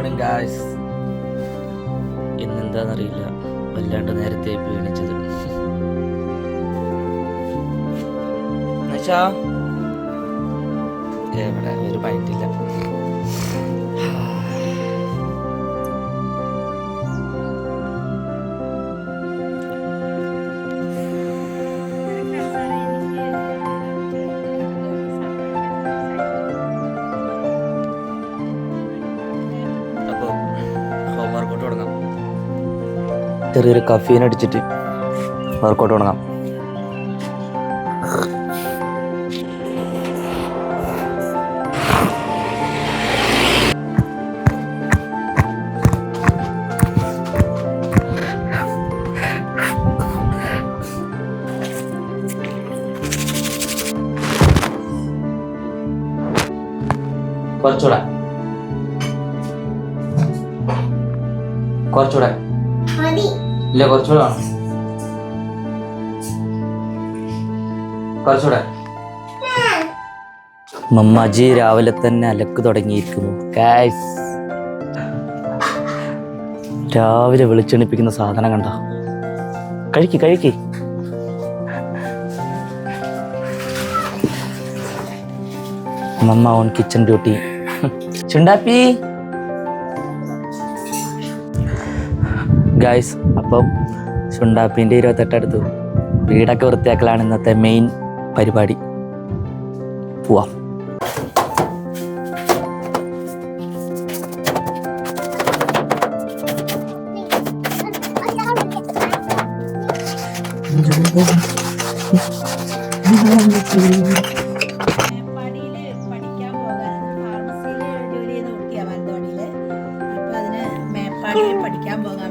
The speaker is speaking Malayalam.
മോർണിംഗ് ഗായ്സ് ഇന്നെന്താണെന്നറിയില്ല വല്ലാണ്ട് നേരത്തെ പോയി എണീച്ചത് എന്നുവെച്ചാ ഒരു മൈൻഡില്ല ചെറിയൊരു കഫീൻ അടിച്ചിട്ട് വർക്കൗട്ട് തുടങ്ങാം കുറച്ചുകൂടെ. കുറച്ചുകൂടെ. ഇല്ല കുറച്ചുകൂടെ വേണം കുറച്ചുകൂടെ. മമ്മാജി രാവിലെ തന്നെ അലക്ക് തുടങ്ങിയിരിക്കുന്നു. ഗായ്സ് രാവിലെ വിളിച്ചെണിപ്പിക്കുന്ന സാധനം കണ്ട? കഴിക്ക് കഴിക്ക്. മമ്മ ഓൺ കിച്ചൺ ഡ്യൂട്ടി ചുണ്ടാപ്പി. ഗായ്സ് അപ്പം ചുണ്ടാപ്പിന്റെ ഇരുപത്തെട്ടടുത്ത് വീടൊക്കെ വൃത്തിയാക്കലാണ് ഇന്നത്തെ മെയിൻ പരിപാടി. പോവാം. പഠിക്കാൻ പോകാൻ